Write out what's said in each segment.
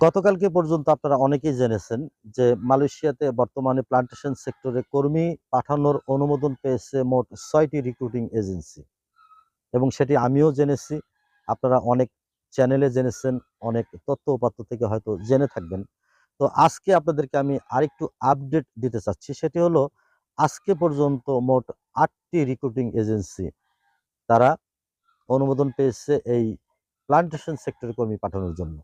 গতকালকে পর্যন্ত আপনারা অনেকেই জেনেছেন যে মালয়েশিয়াতে বর্তমানে প্লান্টেশন সেক্টরে কর্মী পাঠানোর অনুমোদন পেয়েছে মোট ছয়টি রিক্রুটিং এজেন্সি এবং সেটি আমিও জেনেছি, আপনারা অনেক চ্যানেলে জেনেছেন, অনেক তথ্য উপাত্ত থেকে হয়তো জেনে থাকবেন। তো আজকে আপনাদেরকে আমি আরেকটু আপডেট দিতে চাচ্ছি, সেটি হলো আজকে পর্যন্ত মোট আটটি রিক্রুটিং এজেন্সি তারা অনুমোদন পেয়েছে এই প্লান্টেশন সেক্টরে কর্মী পাঠানোর জন্য।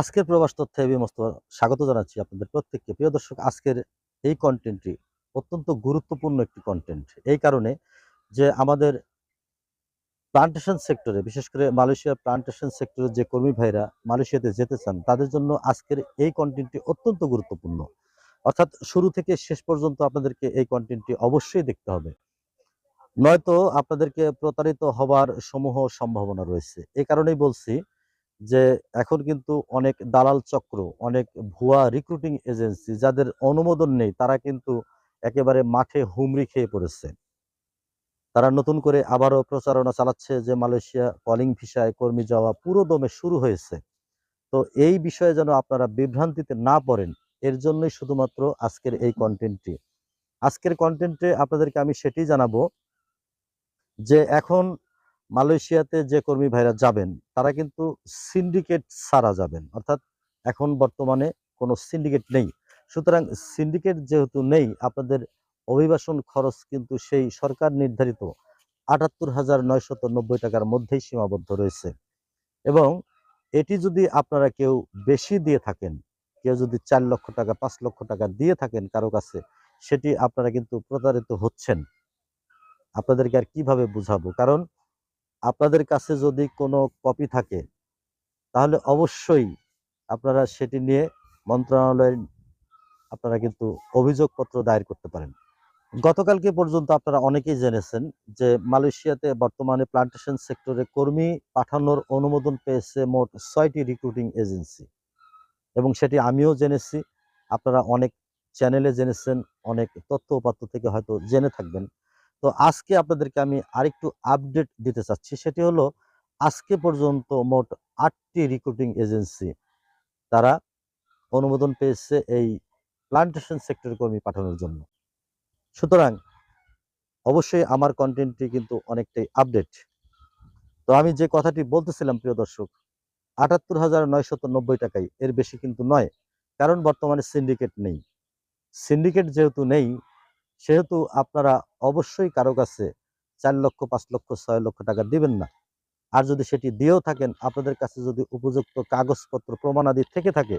আজকের প্রবাস তথ্যে আমি মোস্তফা স্বাগত জানাচ্ছি আপনাদের প্রত্যেককে। প্রিয় দর্শক, আজকের এই কন্টেন্টটি অত্যন্ত গুরুত্বপূর্ণ একটি কন্টেন্ট এই কারণে যে আমাদের প্লান্টেশন সেক্টরে বিশেষ করে মালয়েশিয়ার প্লান্টেশন সেক্টরের যে কর্মী ভাইরা মালয়েশিয়াতে যেতে চান, তাদের জন্য আজকের এই কন্টেন্টটি অত্যন্ত গুরুত্বপূর্ণ। অর্থাৎ শুরু থেকে শেষ পর্যন্ত আপনাদেরকে এই কন্টেন্টটি অবশ্যই দেখতে হবে। নয়তো আপনাদেরকে প্রতারিত হবার সমূহ সম্ভাবনা রয়েছে। এই কারণেই বলছি যে এখন কিন্তু অনেক দালাল চক্র, অনেক ভুয়া রিক্রুটিং এজেন্সি যাদের অনুমোদন নেই, তারা কিন্তু একেবারে মাঠে হুমড়ি খেয়ে পড়েছে। তারা নতুন করে আবারও প্রচারণা চালাচ্ছে যে মালয়েশিয়া কলিং ভিসায় কর্মী যাওয়া পুরো দমে শুরু হয়েছে। তো এই বিষয়ে যেন আপনারা বিভ্রান্তিতে না পড়েন, এর জন্যই শুধুমাত্র আজকের এই কন্টেন্টটি আজকের কন্টেন্টে আপনাদেরকে আমি সেটি জানাব যে এখন মালয়েশিয়াতে যে কর্মী ভাইরা যাবেন, তারা কিন্তু সিন্ডিকেট ছাড়া যাবেন। অর্থাৎ এখন বর্তমানে কোনো সিন্ডিকেট নেই। সুতরাং সিন্ডিকেট যেহেতু নেই, আপনাদের অভিবাসন খরচ কিন্তু সেই সরকার নির্ধারিত আটাত্তর হাজার নয়শত নব্বই টাকার মধ্যেই সীমাবদ্ধ রয়েছে। এবং এটি যদি আপনারা কেউ বেশি দিয়ে থাকেন, কেউ যদি চার লক্ষ টাকা, পাঁচ লক্ষ টাকা দিয়ে থাকেন কারও কাছে, সেটি আপনারা কিন্তু প্রতারিত হচ্ছেন। আপনাদেরকে আর কীভাবে বুঝাবো? কারণ আপনাদের কাছে যদি কোনো কপি থাকে, তাহলে অবশ্যই আপনারা সেটি নিয়ে মন্ত্রণালয়ের আপনারা কিন্তু অভিযোগপত্র দায়ের করতে পারেন। গতকালকে পর্যন্ত আপনারা অনেকেই জেনেছেন যে মালয়েশিয়াতে বর্তমানে প্লান্টেশন সেক্টরে কর্মী পাঠানোর অনুমোদন পেয়েছে মোট ছয়টি রিক্রুটিং এজেন্সি এবং সেটি আমিও জেনেছি, আপনারা অনেক চ্যানেলে জেনেছেন, অনেক তথ্য উপাত্ত থেকে হয়তো জেনে থাকবেন। তো আজকে আপনাদেরকে আমি আরেকটু আপডেট দিতে চাচ্ছি। সেটি হলো, আজকে পর্যন্ত মোট আটটি রিক্রুটিং এজেন্সি তারা অনুমোদন পেয়েছে এই প্লান্টেশন সেক্টর কর্মী পাঠানোর জন্য। সুতরাং, অবশ্যই আমার কন্টেন্টটি কিন্তু অনেকটাই আপডেট তো আমি যে কথাটি বলতেছিলাম, প্রিয় দর্শক, আটাত্তর হাজার নয়শত নব্বই টাকায়, এর বেশি কিন্তু নয়, কারণ বর্তমানে সিন্ডিকেট নেই। সিন্ডিকেট যেহেতু নেই সেহেতু আপনারা অবশ্যই কারও কাছে চার লক্ষ, পাঁচ লক্ষ, ছয় লক্ষ টাকা দিবেন না। আর যদি সেটি দিয়েও থাকেন, আপনাদের কাছে যদি উপযুক্ত কাগজপত্র, প্রমাণাদি থেকে থাকে,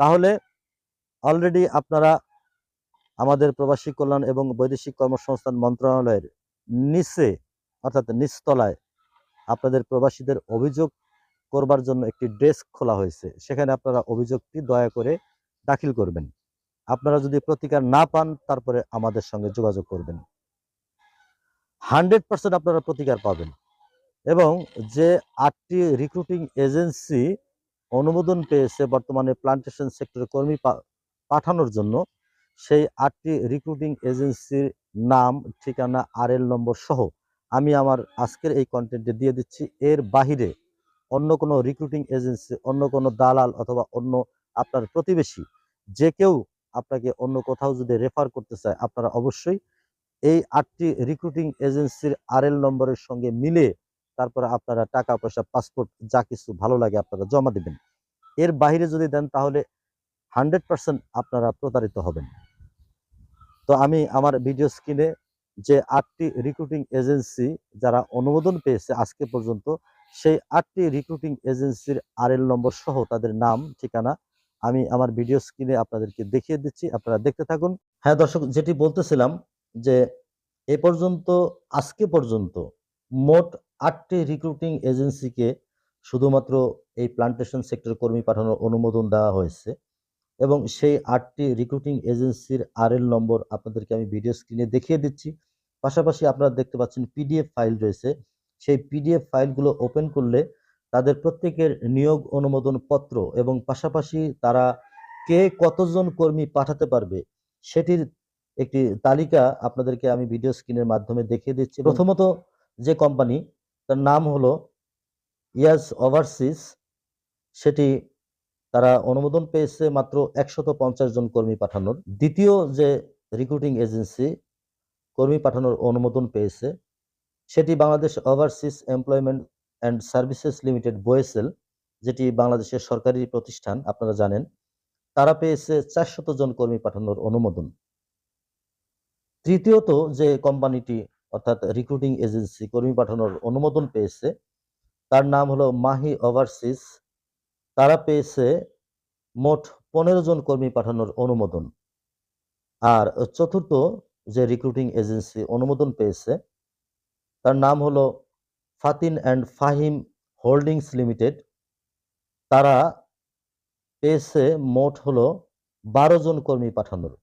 তাহলে অলরেডি আপনারা আমাদের প্রবাসী কল্যাণ এবং বৈদেশিক কর্মসংস্থান মন্ত্রণালয়ের নিচে, অর্থাৎ নিচতলায় আপনাদের প্রবাসীদের অভিযোগ করবার জন্য একটি ডেস্ক খোলা হয়েছে। সেখানে আপনারা অভিযোগটি দয়া করে দাখিল করবেন। আপনারা যদি প্রতিকার না পান, তারপরে আমাদের সঙ্গে যোগাযোগ করবেন। হান্ড্রেড পার্সেন্ট আপনারা প্রতিকার পাবেন। এবং যে আটটি রিক্রুটিং এজেন্সি অনুমোদন পেয়েছে বর্তমানে প্লান্টেশন সেক্টরে কর্মী পাঠানোর জন্য, সেই আটটি রিক্রুটিং এজেন্সির নাম, ঠিকানা আর এল নম্বর সহ আমি আমার আজকের এই কন্টেন্টে দিয়ে দিচ্ছি। এর বাহিরে অন্য কোনো রিক্রুটিং এজেন্সি অন্য কোনো দালাল অথবা অন্য আপনার প্রতিবেশী যে কেউ আপনাকে অন্য কোথাও যদি রেফার করতে চায়, আপনারা অবশ্যই এই আটটি রিক্রুটিং এজেন্সির আর এল নম্বরের সঙ্গে মিলে তারপরে আপনারা টাকা, পয়সা পাসপোর্ট যা কিছু ভালো লাগে আপনারা জমা দিবেন। এর বাইরে যদি দেন তাহলে হান্ড্রেড পার্সেন্ট আপনারা প্রতারিত হবেন। তো আমি আমার ভিডিও স্ক্রিনে যে আটটি রিক্রুটিং এজেন্সি যারা অনুমোদন পেয়েছে আজকে পর্যন্ত, সেই আটটি রিক্রুটিং এজেন্সির আর এল নম্বর সহ তাদের নাম, ঠিকানা আমি আমার ভিডিও স্ক্রিনে আপনাদেরকে দেখিয়ে দিচ্ছি, আপনারা দেখতে থাকুন। হ্যাঁ দর্শক, যেটি বলতেছিলাম যে এ পর্যন্ত, আজকে পর্যন্ত মোট আটটি রিক্রুটিং এজেন্সিকে শুধুমাত্র এই প্লান্টেশন সেক্টর কর্মী পাঠানোর অনুমোদন দেওয়া হয়েছে এবং সেই আটটি রিক্রুটিং এজেন্সির আর এল নম্বর আপনাদেরকে আমি ভিডিও স্ক্রিনে দেখিয়ে দিচ্ছি। পাশাপাশি আপনারা দেখতে পাচ্ছেন পিডিএফ ফাইল রয়েছে। সেই পিডিএফ ফাইলগুলো ওপেন করলে তাদের প্রত্যেকের নিয়োগ অনুমোদন পত্র এবং পাশাপাশি তারা কে কতজন কর্মী পাঠাতে পারবে সেটির একটি তালিকা আপনাদেরকে আমি ভিডিও স্ক্রিনের মাধ্যমে দেখিয়ে দিচ্ছি। প্রথমত যে কোম্পানি তার নাম হলো ইয়াস ওভারসিস। সেটি তারা অনুমোদন পেয়েছে মাত্র একশত পঞ্চাশ জন কর্মী পাঠানোর। দ্বিতীয় যে রিক্রুটিং এজেন্সি কর্মী পাঠানোর অনুমোদন পেয়েছে সেটি Bangladesh overseas employment and services limited BOESL, যেটি বাংলাদেশের সরকারি প্রতিষ্ঠান, আপনারা জানেন, তারা পেয়েছে চারশত জন কর্মী পাঠানোর অনুমোদন। তৃতীয়ত যে কোম্পানিটি, অর্থাৎ রিক্রুটিং এজেন্সি, কর্মী পাঠানোর অনুমোদন পেয়েছে, তার নাম হলো মাহি ওভারসিজ। তারা পেয়েছে মোট পনেরো জন কর্মী পাঠানোর অনুমোদন। আর চতুর্থ যে রিক্রুটিং এজেন্সি অনুমোদন পেয়েছে, তার নাম হলো Fatin and Fahim holdings limited, তারা পেয়েছে মোট হলো বারো জন কর্মী পাঠানোর।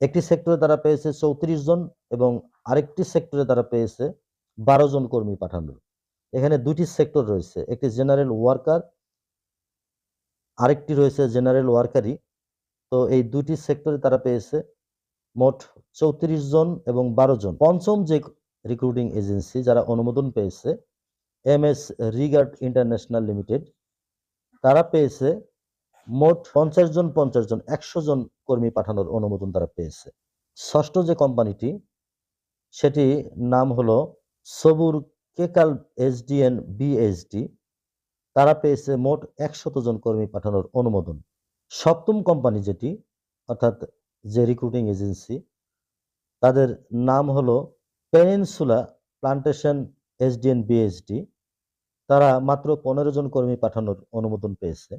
একটি সেক্টরে তারা পেয়েছে চৌত্রিশ জন এবং আরেকটি সেক্টরে তারা পেয়েছে বারো জন কর্মী পাঠানোর। এখানে দুটি সেক্টর রয়েছে, একটি জেনারেল ওয়ার্কার, আরেকটি রয়েছে জেনারেল ওয়ার্কারই। তো এই দুটি সেক্টরে তারা পেয়েছে মোট চৌত্রিশ জন এবং বারো জন। পঞ্চম যে রিক্রুটিং এজেন্সি যারা অনুমোদন পেয়েছে, M S regard international limited, তারা পেয়েছে মোট পঞ্চাশ জন পঞ্চাশ জন, একশো জন কর্মী পাঠানোর অনুমোদন তারা পেয়েছে। ষষ্ঠ যে কোম্পানিটি, সেটি নাম হলো সবুর কেকাল এসডিএন বিএসডি। তারা পেয়েছে মোট একশত জন কর্মী পাঠানোর অনুমোদন। সপ্তম কোম্পানি যেটি, অর্থাৎ যে রিক্রুটিং এজেন্সি তাদের নাম হলো পেনিনসুলা প্লান্টেশন এসডিএন বিএসডি তারা মাত্র পনেরো জন কর্মী পাঠানোর অনুমোদন পেয়েছে।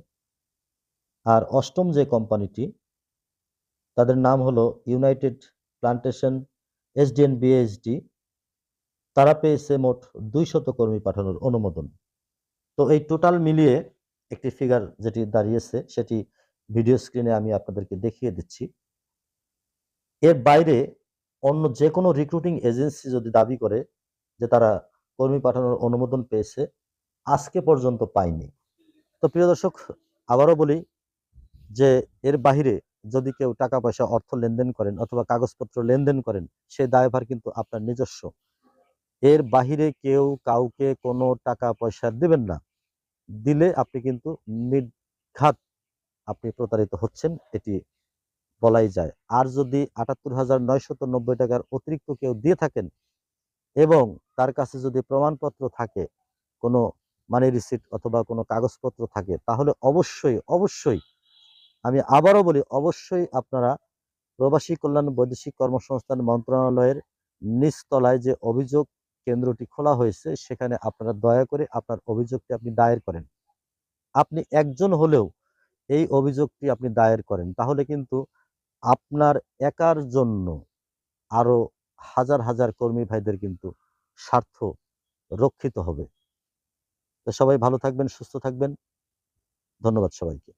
আর অষ্টম যে কোম্পানিটি, তাদের নাম হলো ইউনাইটেড প্লান্টেশন এসডিএন বিএসডি তারা পেয়েছে মোট দুইশত কর্মী পাঠানোর অনুমোদন। তো এই টোটাল মিলিয়ে একটি ফিগার যেটি দাঁড়িয়েছে, সেটি ভিডিও স্ক্রিনে আমি আপনাদেরকে দেখিয়ে দিচ্ছি। এর বাইরে অন্য যে কোনো রিক্রুটিং এজেন্সি যদি দাবি করে যে তারা কর্মী পাঠানোর অনুমোদন পেয়েছে, আজকে পর্যন্ত পায়নি। তো প্রিয় দর্শক, আবারও বলি যে এর বাহিরে যদি কেউ টাকা পয়সা, অর্থ লেনদেন করেন অথবা কাগজপত্র লেনদেন করেন, সে দায়ভার কিন্তু আপনার নিজস্ব। এর বাহিরে কেউ কাউকে কোনো টাকা পয়সা দিবেন না। দিলে আপনি কিন্তু নির্ঘাত আপনি প্রতারিত হচ্ছেন, এটি বলাই যায়। আর যদি আটাত্তর হাজার নয়শত নব্বই টাকার অতিরিক্ত কেউ দিয়ে থাকেন এবং তার কাছে যদি প্রমাণপত্র থাকে, কোনো মানি রিসিট অথবা কোনো কাগজপত্র থাকে, তাহলে অবশ্যই অবশ্যই আমি আবারও বলি, অবশ্যই আপনারা প্রবাসী কল্যাণ বৈদেশিক কর্মসংস্থান মন্ত্রণালয়ের নিচতলায় যে অভিযোগ কেন্দ্রটি খোলা হয়েছে, সেখানে আপনারা দয়া করে আপনার অভিযোগটি আপনি দায়ের করেন। আপনি একজন হলেও এই অভিযোগটি আপনি দায়ের করেন। তাহলে কিন্তু আপনার একার জন্য আরও হাজার হাজার কর্মী ভাইদের কিন্তু স্বার্থ রক্ষিত হবে। তো সবাই ভালো থাকবেন, সুস্থ থাকবেন। ধন্যবাদ সবাইকে।